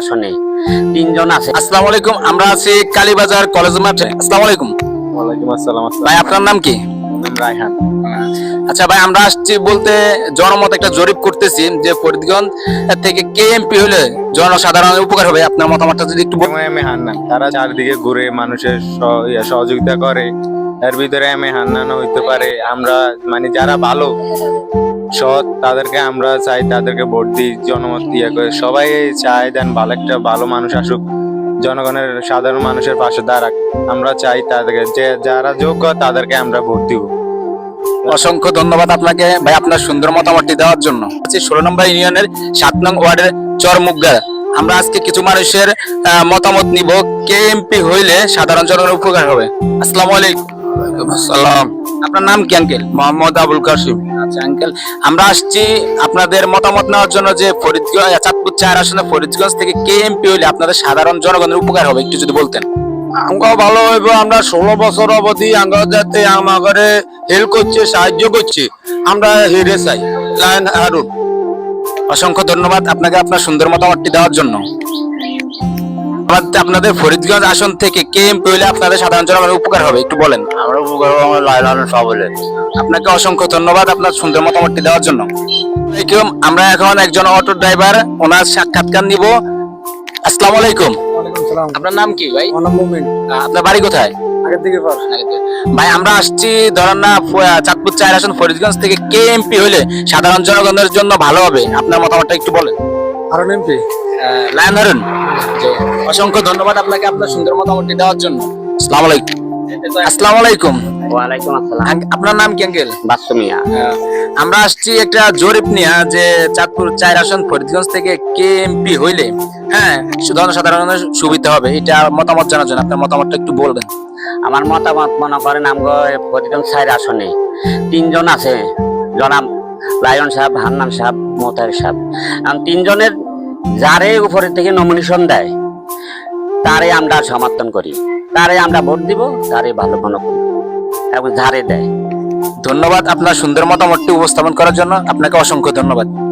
আসনে। তিনজন আছে। আসসালামু আলাইকুম আমরা আছি কালীবাজার কলেজ মাঠে। আসসালামু আলাইকুম। ওয়ালাইকুম আসসালাম ভাই আপনার নাম কি? রায়হান। আচ্ছা ভাই আমরা আসছি বলতে জনমত একটা জরিপ করতেছি যে ফরিদগঞ্জ থেকে কে এমপি হলে জনসাধারণের উপকার হবে। আপনার মতামতটা যদি একটু এম এ হান্নান। তারা চারদিকে ঘুরে মানুষের সহযোগিতা করে। এর ভিতরে এম এ হান্নান হইতে পারে। আমরা মানে যারা ভালো সৎ তাদেরকে আমরা চাই তাদেরকে ভোট দিই জনমত ইয়ে করে। সবাই চায় দেন ভালো একটা ভালো মানুষ আসুক জনগণের সাধারণ মানুষের পাশে দাঁড়াক। আমরা চাই তাদেরকে যে যারা যোগ্য তাদেরকে আমরা ভোট দিব। অসংখ্য ধন্যবাদ আপনাকে ভাই আপনার সুন্দর মতামতটি দেওয়ার জন্য। আছি ষোলো নম্বর ইউনিয়নের সাত নং ওয়ার্ডের চরমুগা আমরা আজকে কিছু মানুষের আহ, মতামত নিব। কে এমপি হইলে সাধারণ জনগণের উপকার হবে? আসসালামু আলাইকুম। আসসালাম। আপনার নাম কি আঙ্কেল মোহাম্মদ আবুল কাসিম আচ্ছা আঙ্কেল আমরা আসছি আপনাদের মতামত নেওয়ার জন্য যে ফরিদগঞ্জ চাঁদপুর চার আসনে ফরিদগঞ্জ থেকে কে এমপি হইলে আপনাদের সাধারণ জনগণের উপকার হবে একটু যদি বলতেন। আমরাও ভালো হইব আমরা ষোলো বছর অবধি আমরা যাতে আমাকে হেল্প করছে সাহায্য করছে আমরা হেরে চাই। লাইন হারুন। অসংখ্য ধন্যবাদ আপনাকে আপনার সুন্দর মতামতটি দেওয়ার জন্য। আপনাদের ফরিদগঞ্জ আসন থেকে কে এমপি হইলে আপনাদের সাধারণ জনগণের উপকার হবে? একটু বলেন। আমরা উপকার আমার লাইলান সব হলে। আপনাকে অসংখ্য ধন্যবাদ আপনার সুন্দর মতামতটি দেওয়ার জন্য। আলাইকুম আমরা এখন একজন অটো ড্রাইভার ওনার সাক্ষাৎকার নিব। আসসালামু আলাইকুম। আপনার নাম কি ভাই? আপনার বাড়ি কোথায়? আগের দিকে পার। ভাই আমরা আসছি ধরেন না চাঁদপুর চার আসন ফরিদগঞ্জ থেকে কে এমপি হইলে সাধারণ জনগণের জন্য ভালো হবে? আপনার মতামতটা একটু বলেন। আর এমপি? লায়ন হারুন অসংখ্য ধন্যবাদ আপনাকে আপনার সুন্দর মতামতটি দেওয়ার জন্য। আসসালামু আলাইকুম। আসসালামু আলাইকুম। ওয়ালাইকুম আসসালাম। আপনার নাম কি আঙ্কেল বাসুমিয়া। আমরা আসছি একটা জরিপ নিয়ে যে চাঁদপুর চার আসন ফরিদগঞ্জ থেকে কে এমপি হইলে হ্যাঁ সাধারণ সাধারণের সুবিধা হবে এটা মতামত জানার জন্য আপনার মতামতটা একটু বলবেন। আমার মতামত মনে করেন আমগো ফরিদগঞ্জ চার আসনে তিনজন আছে জনাব লায়ন সাহেব হান্নান সাহেব মোতাহের সাহেব। তিনজনের যারে উপরের থেকে নমিনেশন দেয়, তারে আমরা সমর্থন করি। তারে আমরা ভোট দিব, তারে ভালো মনে করি। এবং যারে দেয়। ধন্যবাদ আপনার সুন্দর মতামতটি উপস্থাপন করার জন্য। আপনাকে অসংখ্য ধন্যবাদ।